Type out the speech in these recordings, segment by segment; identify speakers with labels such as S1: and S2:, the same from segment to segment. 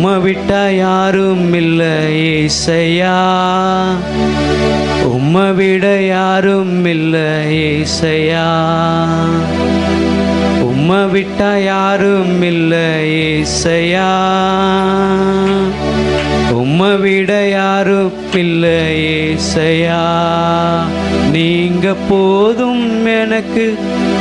S1: உம்மை விட்டா யாரும் இல்லை இசையா உம்மை விட யாரும் இல்லை இசையா உம்மை விட்டா யாரும் இல்லை இசையா உம்மை விட யாரும் இல்லை இசையா நீங்க போதும் எனக்கு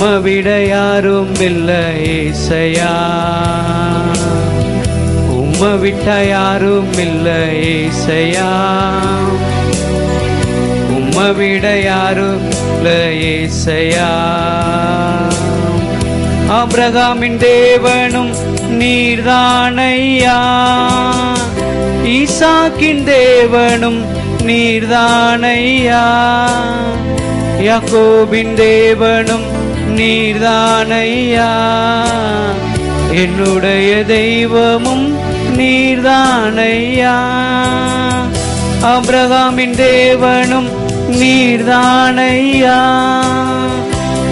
S1: உம்மை விட யாரும் இல்லை ஏசையா. உம்மை விட்ட யாரும் இல்லை ஏசையா. உம்மை விட யாரும் இல்லை ஏசையா. அப்ரகாமின் தேவனும் நீர்தானையா. ஈசாக்கின் தேவனும் நீர்தானையா. யாக்கோபின் தேவனும் நீர்தானையா? என்னுடைய தெய்வமும் நீர்தானையா? அப்ரகாமின் தேவனும் நீர்தானையா?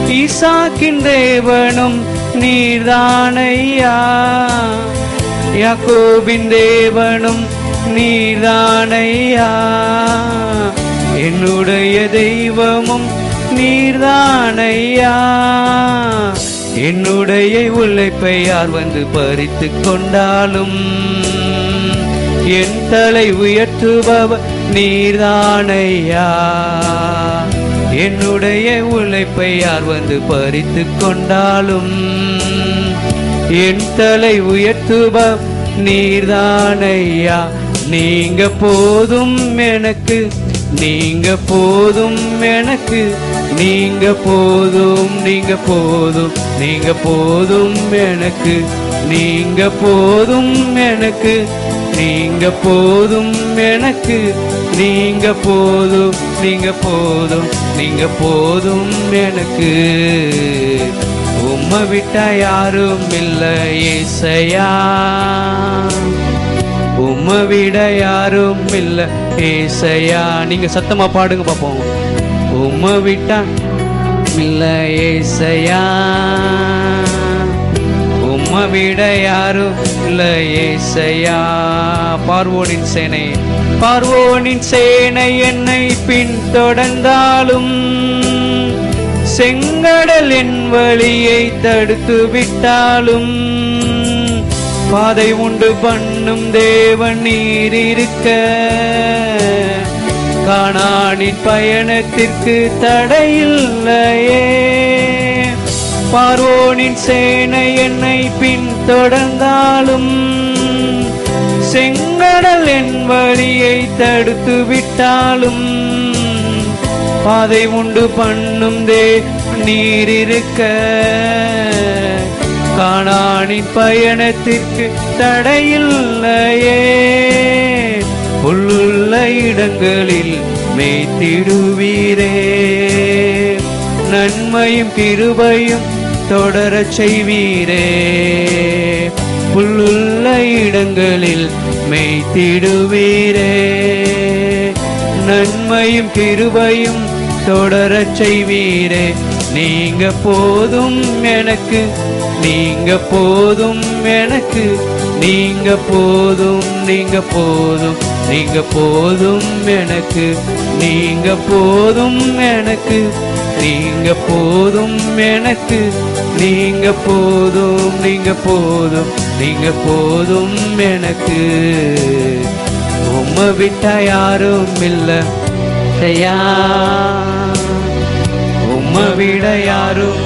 S1: ஈசாக்கின் தேவனும் நீர்தானையா? யாக்கோபின் தேவனும் நீர்தானையா? என்னுடைய தெய்வமும் நீர்தானையா? என்னுடைய உழைப்பை யார் வந்து பறித்து கொண்டாலும்? என் தலை உயர்த்துபவர் நீர்தானையா? என்னுடைய உழைப்பை யார் வந்து பறித்து கொண்டாலும்? என் தலை உயர்த்துப நீர்தானையா? நீங்க போதும் எனக்கு நீங்க போதும் எனக்கு நீங்க போதும் நீங்க போதும் நீங்க போதும் எனக்கு நீங்க போதும் எனக்கு நீங்க போதும் எனக்கு நீங்க போதும் நீங்க போதும் நீங்க போதும் எனக்கு. உம்மை விட்டா யாரும் இல்லை இசையா உம்மை விட யாரும் இல்லை ஏசையா நீங்க சத்தமா பாடுங்க பார்ப்போம் உம்மை விட்டா இல்லை ஏசையா. உம்மை விட யாரும் இல்லை ஏசையா. பார்வோனின் சேனை பார்வோனின் சேனை என்னை பின்தொடர்ந்தாலும் செங்கடல் என் வழியை தடுத்து விட்டாலும் பாதை உண்டு பண்ணும் தேவன் நீர் இருக்க காணானின் பயணத்திற்கு தடையில்லையே. பார்வோனின் சேனை என்னை பின்தொடர்ந்தாலும் செங்கடல் என் வழியை தடுத்து விட்டாலும் பாதை உண்டு பண்ணும் தே நீர் இருக்க காணானின் பயணத்திற்கு தடையில்லையே. உள்ளுள்ள இடங்களில் மேய்த்திடுவீரே. நன்மையும் கிருபையும் தொடரச் செய்வீரே. புல்லுள்ள இடங்களில் மெய்த்திடுவீரே. நன்மையும் கிருபையும் தொடரச் செய்வீரே. நீங்க போதும் எனக்கு நீங்க போதும் எனக்கு நீங்க போதும் நீங்க போதும் நீங்க போதும் எனக்கு நீங்க போதும் எனக்கு நீங்க போதும் எனக்கு நீங்க போதும் நீங்க போதும் நீங்க போதும் எனக்கு. உம்ம விட்டா யாரும் இல்ல உம்ம விட யாரும்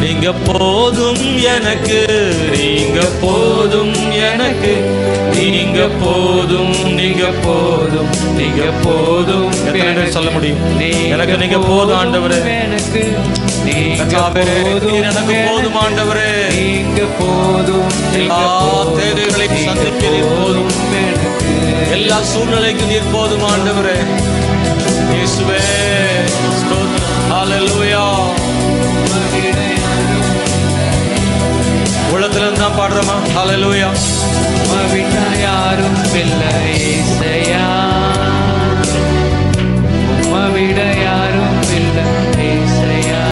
S2: நீங்க போதும் எனக்கு நீங்க போதும் எனக்கு. நீங்க போதும் நீங்க போதும் நீங்க போதும் பேர் சொல்ல முடியும்? எனக்கு நீங்க போதும் ஆண்டவரே.
S1: எனக்கு. நீங்க போதும்
S2: எனக்கு ஆண்டவரே.
S1: நீங்க போதும்
S2: எல்லா தேவைகளையும் சந்திக்க நீர் போதும்.
S1: எனக்கு.
S2: எல்லா சூழ்நிலைக்கும் நீர் போதும் ஆண்டவரே. இயேசுவே ஸ்தோத்திரம். ஹalleluya. பாடுறோமா? ஹலலூயா
S1: விட்டா யாரும் இல்லை இசையா? விட